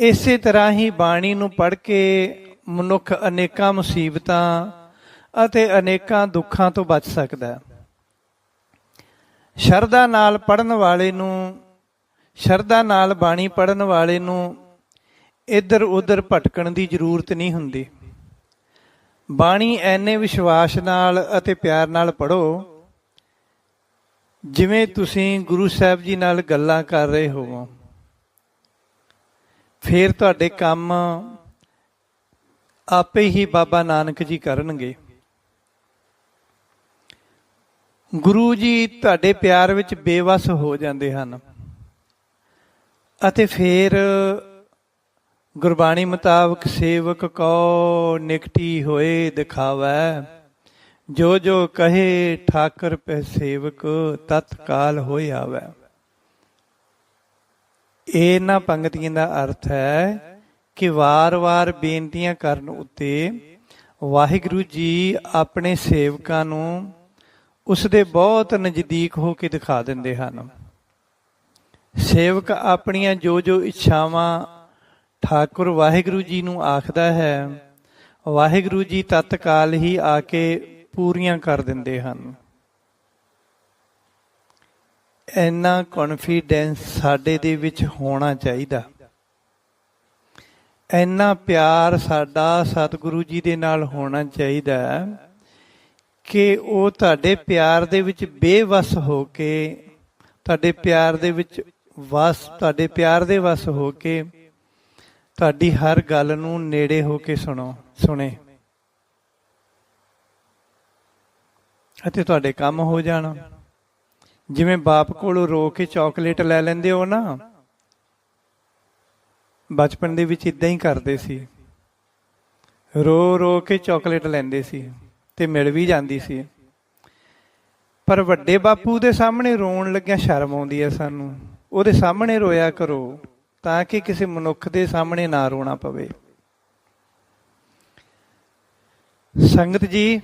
ਇਸੇ ਤਰ੍ਹਾਂ ਹੀ ਬਾਣੀ ਨੂੰ ਪੜ੍ਹ ਕੇ ਮਨੁੱਖ ਅਨੇਕਾਂ ਮੁਸੀਬਤਾਂ ਅਤੇ ਅਨੇਕਾਂ ਦੁੱਖਾਂ ਤੋਂ ਬਚ ਸਕਦਾ ਹੈ। ਸ਼ਰਧਾ ਨਾਲ ਪੜਨ ਵਾਲੇ ਨੂੰ, ਸ਼ਰਧਾ ਨਾਲ ਬਾਣੀ ਪੜਨ ਵਾਲੇ ਨੂੰ ਇੱਧਰ ਉੱਧਰ ਭਟਕਣ ਦੀ ਜ਼ਰੂਰਤ ਨਹੀਂ ਹੁੰਦੀ। ਬਾਣੀ ਐਨੇ ਵਿਸ਼ਵਾਸ ਨਾਲ ਅਤੇ ਪਿਆਰ ਨਾਲ ਪੜੋ ਜਿਵੇਂ ਤੁਸੀਂ ਗੁਰੂ ਸਾਹਿਬ ਜੀ ਨਾਲ ਗੱਲਾਂ ਕਰ ਰਹੇ ਹੋਵੋ। ਫਿਰ ਤੁਹਾਡੇ ਕੰਮ ਆਪੇ ਹੀ ਬਾਬਾ ਨਾਨਕ ਜੀ ਕਰਨਗੇ। ਗੁਰੂ ਜੀ ਤੁਹਾਡੇ ਪਿਆਰ ਵਿੱਚ ਬੇਵਸ ਹੋ ਜਾਂਦੇ ਹਨ। ਅਤੇ ਫਿਰ ਗੁਰਬਾਣੀ ਮੁਤਾਬਕ ਸੇਵਕ ਕੋ ਨਿਕਟੀ ਹੋਏ ਦਿਖਾਵੈ। ਜੋ ਜੋ ਕਹੇ ਠਾਕਰ ਪੈ ਸੇਵਕ ਤਤਕਾਲ ਹੋਇ ਆਵੈ। ਇਹਨਾਂ ਪੰਕਤੀਆਂ ਦਾ ਅਰਥ ਹੈ ਕਿ ਵਾਰ-ਵਾਰ ਬੇਨਤੀਆਂ ਕਰਨ ਉੱਤੇ ਵਾਹਿਗੁਰੂ ਜੀ ਆਪਣੇ ਸੇਵਕਾਂ ਨੂੰ ਉਸ ਦੇ ਬਹੁਤ ਨਜ਼ਦੀਕ ਹੋ ਕੇ ਦਿਖਾ ਦਿੰਦੇ ਹਨ। ਸੇਵਕ ਆਪਣੀਆਂ ਜੋ ਜੋ ਇੱਛਾਵਾਂ ਠਾਕੁਰ ਵਾਹਿਗੁਰੂ ਜੀ ਨੂੰ ਆਖਦਾ ਹੈ, ਵਾਹਿਗੁਰੂ ਜੀ ਤਤਕਾਲ ਹੀ ਆ ਕੇ ਪੂਰੀਆਂ ਕਰ ਦਿੰਦੇ ਹਨ। ਇੰਨਾ ਕੌਨਫੀਡੈਂਸ ਸਾਡੇ ਦੇ ਵਿੱਚ ਹੋਣਾ ਚਾਹੀਦਾ। ਇੰਨਾ ਪਿਆਰ ਸਾਡਾ ਸਤਿਗੁਰੂ ਜੀ ਦੇ ਨਾਲ ਹੋਣਾ ਚਾਹੀਦਾ ਕਿ ਉਹ ਤੁਹਾਡੇ ਪਿਆਰ ਦੇ ਵਿੱਚ ਬੇਵਸ ਹੋ ਕੇ, ਤੁਹਾਡੇ ਪਿਆਰ ਦੇ ਵਿੱਚ ਵਸ, ਤੁਹਾਡੇ ਪਿਆਰ ਦੇ ਵਸ ਹੋ ਕੇ ਤੁਹਾਡੀ ਹਰ ਗੱਲ ਨੂੰ ਨੇੜੇ ਹੋ ਕੇ ਸੁਣੋ, ਸੁਣੇ। ਅਤੇ ਤੁਹਾਡੇ ਕੰਮ ਹੋ ਜਾਣ। ਜਿਵੇਂ ਬਾਪ ਕੋਲੋਂ ਰੋ ਕੇ ਚਾਕਲੇਟ ਲੈ ਲੈਂਦੇ ਹੋ ਨਾ, ਬਚਪਨ ਦੇ ਵਿੱਚ ਇਦਾਂ ਹੀ ਕਰਦੇ ਸੀ। ਰੋ ਰੋ ਕੇ ਚਾਕਲੇਟ ਲੈਂਦੇ ਸੀ ਤੇ ਮਿਲ ਵੀ ਜਾਂਦੀ ਸੀ। ਪਰ ਵੱਡੇ ਬਾਪੂ ਦੇ ਸਾਹਮਣੇ ਰੋਣ ਲੱਗਿਆ ਸ਼ਰਮ ਆਉਂਦੀ ਹੈ ਸਾਨੂੰ। ਉਹਦੇ ਸਾਹਮਣੇ ਰੋਇਆ ਕਰੋ ਤਾਂ ਕਿ ਕਿਸੇ ਮਨੁੱਖ ਦੇ ਸਾਹਮਣੇ ਨਾ ਰੋਣਾ ਪਵੇ। ਸੰਗਤ ਜੀ,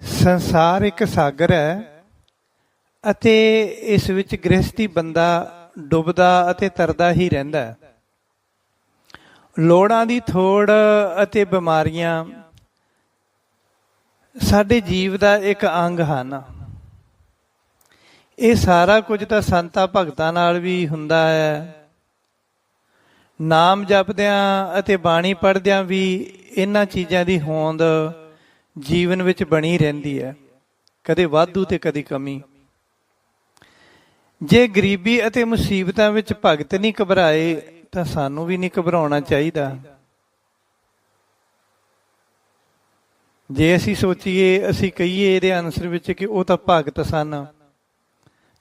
ਸੰਸਾਰ ਇੱਕ ਸਾਗਰ ਹੈ। ਅਤੇ ਇਸ ਵਿੱਚ ਗ੍ਰਸਤੀ ਬੰਦਾ ਡੁੱਬਦਾ ਅਤੇ ਤਰਦਾ ਹੀ ਰਹਿੰਦਾ ਲੋੜਾਂ ਦੀ ਥੋੜ ਅਤੇ ਬਿਮਾਰੀਆਂ ਸਾਡੇ ਜੀਵ ਦਾ ਇੱਕ ਅੰਗ ਹਨ। ਇਹ ਸਾਰਾ ਕੁਝ ਤਾਂ ਸੰਤਾਂ ਭਗਤਾਂ ਨਾਲ ਵੀ ਹੁੰਦਾ ਹੈ। ਨਾਮ ਜਪਦਿਆਂ ਅਤੇ ਬਾਣੀ ਪੜ੍ਹਦਿਆਂ ਵੀ ਇਹਨਾਂ ਚੀਜ਼ਾਂ ਦੀ ਹੋਂਦ ਜੀਵਨ ਵਿੱਚ ਬਣੀ ਰਹਿੰਦੀ ਹੈ। ਕਦੇ ਵਾਧੂ ਤੇ ਕਦੇ ਕਮੀ। ਜੇ ਗਰੀਬੀ ਅਤੇ ਮੁਸੀਬਤਾਂ ਵਿੱਚ ਭਗਤ ਨਹੀਂ ਘਬਰਾਏ, ਤਾਂ ਸਾਨੂੰ ਵੀ ਨਹੀਂ ਘਬਰਾਉਣਾ ਚਾਹੀਦਾ। ਜੇ ਅਸੀਂ ਸੋਚੀਏ, ਅਸੀਂ ਕਹੀਏ ਇਹਦੇ ਆਨਸਰ ਵਿੱਚ ਕਿ ਉਹ ਤਾਂ ਭਗਤ ਸਨ।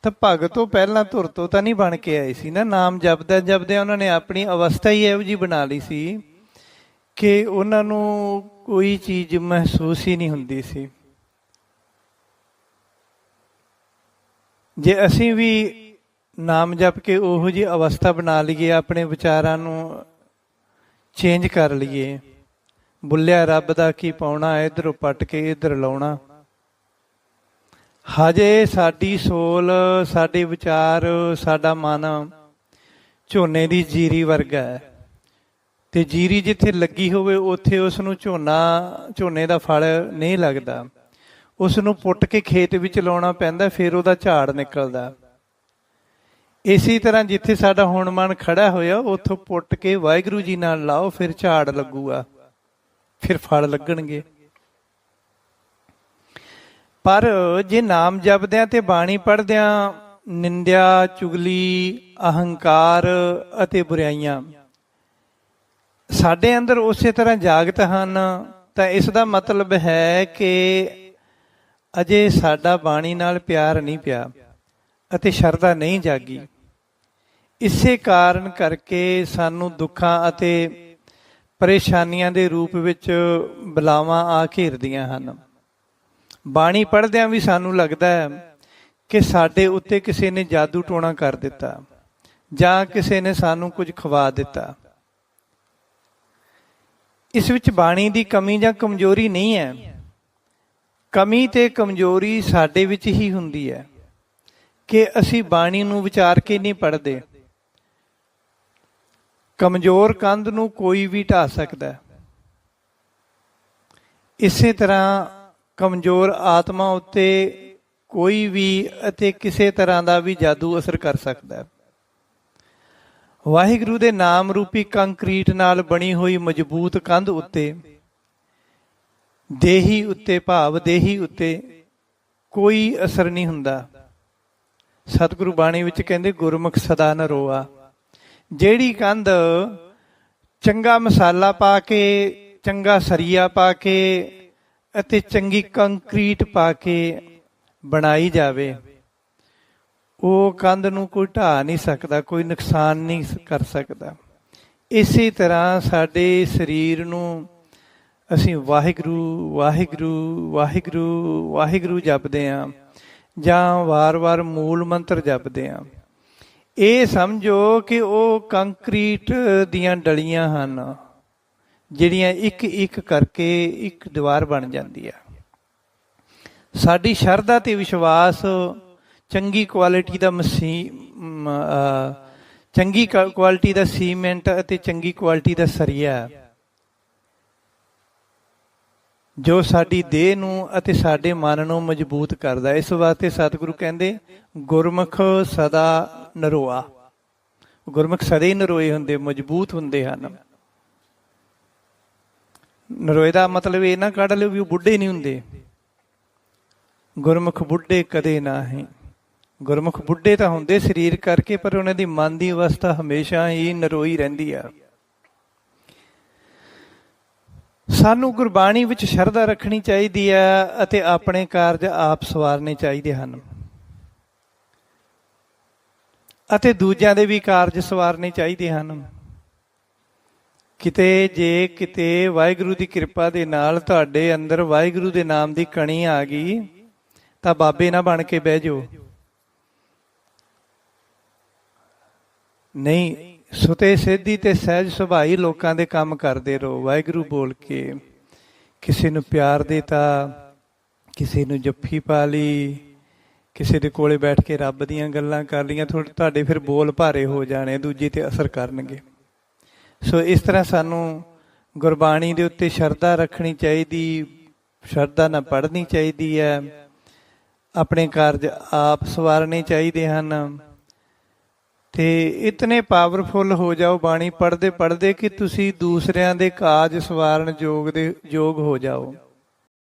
ਤਾਂ ਭਗਤ ਤੋਂ ਪਹਿਲਾਂ ਧੁਰ ਤੋਂ ਤਾਂ ਨਹੀਂ ਬਣ ਕੇ ਆਏ ਸੀ ਨਾ। ਨਾਮ ਜਪਦਾ ਜਪਦਿਆਂ ਉਹਨਾਂ ਨੇ ਆਪਣੀ ਅਵਸਥਾ ਹੀ ਇਹੋ ਜੀ ਬਣਾ ਲਈ ਸੀ ਕਿ ਉਹਨਾਂ ਨੂੰ ਕੋਈ ਚੀਜ਼ ਮਹਿਸੂਸ ਹੀ ਨਹੀਂ ਹੁੰਦੀ ਸੀ। ਜੇ ਅਸੀਂ ਵੀ ਨਾਮ ਜਪ ਕੇ ਉਹੋ ਜੀ ਅਵਸਥਾ ਬਣਾ ਲਈਏ, ਆਪਣੇ ਵਿਚਾਰਾਂ ਨੂੰ ਚੇਂਜ ਕਰ ਲਈਏ, ਬੁੱਲਿਆ ਰੱਬ ਦਾ ਕੀ ਪਾਉਣਾ, ਇਧਰੋਂ ਪੱਟ ਕੇ ਇਧਰ ਲਾਉਣਾ। ਹਜੇ ਸਾਡੀ ਸੋਲ, ਸਾਡੇ ਵਿਚਾਰ, ਸਾਡਾ ਮਨ ਝੋਨੇ ਦੀ ਜੀਰੀ ਵਰਗਾ ਹੈ। ਤੇ ਜੀਰੀ ਜਿੱਥੇ ਲੱਗੀ ਹੋਵੇ, ਉੱਥੇ ਉਸ ਨੂੰ ਝੋਨਾ, ਝੋਨੇ ਦਾ ਫਲ ਨਹੀਂ ਲੱਗਦਾ। ਉਸ ਨੂੰ ਪੁੱਟ ਕੇ ਖੇਤ ਵਿੱਚ ਲਾਉਣਾ ਪੈਂਦਾ, ਫਿਰ ਉਹਦਾ ਝਾੜ ਨਿਕਲਦਾ। ਇਸੇ ਤਰ੍ਹਾਂ ਜਿੱਥੇ ਸਾਡਾ ਹੁਣ ਮਨ ਖੜਾ ਹੋਇਆ, ਉੱਥੋਂ ਪੁੱਟ ਕੇ ਵਾਹਿਗੁਰੂ ਜੀ ਨਾਲ ਲਾਓ, ਫਿਰ ਝਾੜ ਲੱਗੂਗਾ। ਫਿਰ ਫਲ ਲੱਗਣਗੇ। ਪਰ ਜੇ ਨਾਮ ਜਪਦਿਆਂ ਤੇ ਬਾਣੀ ਪੜ੍ਹਦਿਆਂ ਨਿੰਦਿਆ, ਚੁਗਲੀ, ਅਹੰਕਾਰ ਅਤੇ ਬੁਰਾਈਆਂ, ਸਾਡੇ ਅੰਦਰ ਉਸੇ ਤਰ੍ਹਾਂ ਜਾਗਤ ਹਨ, ਤਾਂ ਇਸ ਦਾ ਮਤਲਬ ਹੈ ਕਿ ਅਜੇ ਸਾਡਾ ਬਾਣੀ ਨਾਲ ਪਿਆਰ ਨਹੀਂ ਪਿਆ ਅਤੇ ਸ਼ਰਧਾ ਨਹੀਂ ਜਾਗੀ। ਇਸੇ ਕਾਰਨ ਕਰਕੇ ਸਾਨੂੰ ਦੁੱਖਾਂ ਅਤੇ ਪਰੇਸ਼ਾਨੀਆਂ ਦੇ ਰੂਪ ਵਿੱਚ ਬਲਾਵਾਂ ਆ ਘੇਰਦੀਆਂ ਹਨ। ਬਾਣੀ ਪੜ੍ਹਦਿਆਂ ਵੀ ਸਾਨੂੰ ਲੱਗਦਾ ਹੈ ਕਿ ਸਾਡੇ ਉੱਤੇ ਕਿਸੇ ਨੇ ਜਾਦੂ ਟੋਣਾ ਕਰ ਦਿੱਤਾ ਜਾਂ ਕਿਸੇ ਨੇ ਸਾਨੂੰ ਕੁਝ ਖਵਾ ਦਿੱਤਾ। ਇਸ ਵਿੱਚ ਬਾਣੀ ਦੀ ਕਮੀ ਜਾਂ ਕਮਜ਼ੋਰੀ ਨਹੀਂ ਹੈ। ਕਮੀ ਤੇ ਕਮਜ਼ੋਰੀ ਸਾਡੇ ਵਿੱਚ ਹੀ ਹੁੰਦੀ ਹੈ ਕਿ ਅਸੀਂ ਬਾਣੀ ਨੂੰ ਵਿਚਾਰ ਕੇ ਨਹੀਂ ਪੜ੍ਹਦੇ। ਕਮਜ਼ੋਰ ਕੰਧ ਨੂੰ ਕੋਈ ਵੀ ਢਾ ਸਕਦਾ ਇਸੇ ਤਰ੍ਹਾਂ ਕਮਜ਼ੋਰ ਆਤਮਾ ਉੱਤੇ ਕੋਈ ਵੀ ਅਤੇ ਕਿਸੇ ਤਰ੍ਹਾਂ ਦਾ ਵੀ ਜਾਦੂ ਅਸਰ ਕਰ ਸਕਦਾ ਹੈ। ਵਾਹਿਗੁਰੂ ਦੇ ਨਾਮ ਰੂਪੀ ਕੰਕਰੀਟ ਨਾਲ ਬਣੀ ਹੋਈ ਮਜ਼ਬੂਤ ਕੰਧ ਉੱਤੇ ਦੇਹੀ ਉੱਤੇ ਭਾਵ, ਦੇਹੀ ਉੱਤੇ ਕੋਈ ਅਸਰ ਨਹੀਂ ਹੁੰਦਾ। ਸਤਿਗੁਰੂ ਬਾਣੀ ਵਿੱਚ ਕਹਿੰਦੇ, ਗੁਰਮੁਖ ਸਦਾ ਨਰੋਆ ਜਿਹੜੀ ਕੰਧ ਚੰਗਾ ਮਸਾਲਾ ਪਾ ਕੇ, ਚੰਗਾ ਸਰੀਆ ਪਾ ਕੇ ਅਤੇ ਚੰਗੀ ਕੰਕਰੀਟ ਪਾ ਕੇ ਬਣਾਈ ਜਾਵੇ, ਉਹ ਕੰਧ ਨੂੰ ਕੋਈ ਢਾ ਨਹੀਂ ਸਕਦਾ, ਕੋਈ ਨੁਕਸਾਨ ਨਹੀਂ ਕਰ ਸਕਦਾ। ਇਸੇ ਤਰ੍ਹਾਂ ਸਾਡੇ ਸਰੀਰ ਨੂੰ ਅਸੀਂ ਵਾਹਿਗੁਰੂ ਵਾਹਿਗੁਰੂ ਵਾਹਿਗੁਰੂ ਵਾਹਿਗੁਰੂ ਜਪਦੇ ਆਂ, ਜਾਂ ਵਾਰ-ਵਾਰ ਮੂਲ ਮੰਤਰ ਜਪਦੇ ਆਂ। ਇਹ ਸਮਝੋ ਕਿ ਉਹ ਕੰਕਰੀਟ ਦੀਆਂ ਡਲੀਆਂ ਹਨ, ਜਿਹੜੀਆਂ ਇੱਕ ਇੱਕ ਕਰਕੇ ਇੱਕ ਦੀਵਾਰ ਬਣ ਜਾਂਦੀ ਆ। ਸਾਡੀ ਸ਼ਰਧਾ ਤੇ ਵਿਸ਼ਵਾਸ ਚੰਗੀ ਕੁਆਲਿਟੀ ਦਾ ਮਸੀ ਚੰਗੀ ਕ- ਕੁਆਲਿਟੀ ਦਾ ਸੀਮੈਂਟ ਅਤੇ ਚੰਗੀ ਕੁਆਲਿਟੀ ਦਾ ਸਰੀਆ ਜੋ ਸਾਡੀ ਦੇਹ ਨੂੰ ਅਤੇ ਸਾਡੇ ਮਨ ਨੂੰ ਮਜ਼ਬੂਤ ਕਰਦਾ ਇਸ ਵਾਸਤੇ ਸਤਿਗੁਰੂ ਕਹਿੰਦੇ, ਗੁਰਮੁਖ ਸਦਾ ਨਰੋਆ। ਗੁਰਮੁਖ ਸਦਾ ਹੀ ਨਰੋਏ ਹੁੰਦੇ, ਮਜ਼ਬੂਤ ਹੁੰਦੇ ਹਨ। ਨਰੋਏ ਦਾ ਮਤਲਬ ਇਹ ਨਾ ਕੱਢ ਲਿਓ ਵੀ ਉਹ ਬੁੱਢੇ ਨਹੀਂ ਹੁੰਦੇ। ਗੁਰਮੁਖ ਬੁੱਢੇ ਕਦੇ ਨਾ ਹੈ ਗੁਰਮੁਖ ਬੁੱਢੇ ਤਾਂ ਹੁੰਦੇ ਸਰੀਰ ਕਰਕੇ, ਪਰ ਉਹਨਾਂ ਦੀ ਮਨ ਦੀ ਅਵਸਥਾ ਹਮੇਸ਼ਾ ਹੀ ਨਰੋਈ ਰਹਿੰਦੀ ਆ। ਸਾਨੂੰ ਗੁਰਬਾਣੀ ਵਿੱਚ ਸ਼ਰਧਾ ਰੱਖਣੀ ਚਾਹੀਦੀ ਹੈ ਅਤੇ ਆਪਣੇ ਕਾਰਜ ਆਪ ਸਵਾਰਨੇ ਚਾਹੀਦੇ ਹਨ। ਅਤੇ ਦੂਜਿਆਂ ਦੇ ਵੀ ਕਾਰਜ ਸਵਾਰਨੇ ਚਾਹੀਦੇ ਹਨ। ਕਿਤੇ ਜੇ ਕਿਤੇ ਵਾਹਿਗੁਰੂ ਦੀ ਕਿਰਪਾ ਦੇ ਨਾਲ ਤੁਹਾਡੇ ਅੰਦਰ ਵਾਹਿਗੁਰੂ ਦੇ ਨਾਮ ਦੀ ਕਣੀ ਆ ਗਈ, ਤਾਂ ਬਾਬੇ ਨਾ ਬਣ ਕੇ ਬਹਿ ਜਾਓ। ਨਹੀਂ ਸੁਤੇ ਸਿੱਧੀ ਤੇ ਸਹਿਜ ਸੁਭਾਈ ਲੋਕਾਂ ਦੇ ਕੰਮ ਕਰਦੇ ਰਹੋ। ਵਾਹਿਗੁਰੂ ਬੋਲ ਕੇ, ਕਿਸੇ ਨੂੰ ਪਿਆਰ ਦੇਤਾ ਕਿਸੇ ਨੂੰ ਜੱਫੀ ਪਾ ਲਈ, ਕਿਸੇ ਦੇ ਕੋਲੇ ਬੈਠ ਕੇ ਰੱਬ ਦੀਆਂ ਗੱਲਾਂ ਕਰ ਲੀਆਂ ਥੋੜੇ ਤੁਹਾਡੇ ਫਿਰ ਬੋਲ ਭਾਰੇ ਹੋ ਜਾਣੇ, ਦੂਜੇ ਤੇ ਅਸਰ ਕਰਨਗੇ। ਸੋ ਇਸ ਤਰ੍ਹਾਂ ਸਾਨੂੰ ਗੁਰਬਾਣੀ ਦੇ ਉੱਤੇ ਸ਼ਰਧਾ ਰੱਖਣੀ ਚਾਹੀਦੀ, ਸ਼ਰਧਾ ਨਾਲ ਪੜ੍ਹਨੀ ਚਾਹੀਦੀ ਹੈ। ਆਪਣੇ ਕਾਰਜ ਆਪ ਸਵਾਰਨੇ ਚਾਹੀਦੇ ਹਨ। ਤੇ ਇਤਨੇ ਪਾਵਰਫੁਲ ਹੋ ਜਾਓ ਬਾਣੀ ਪੜ੍ਹਦੇ ਪੜ੍ਹਦੇ ਕਿ ਤੁਸੀਂ ਦੂਸਰਿਆਂ ਦੇ ਕਾਜ ਸਵਾਰਨ ਯੋਗ ਦੇ ਯੋਗ ਹੋ ਜਾਓ।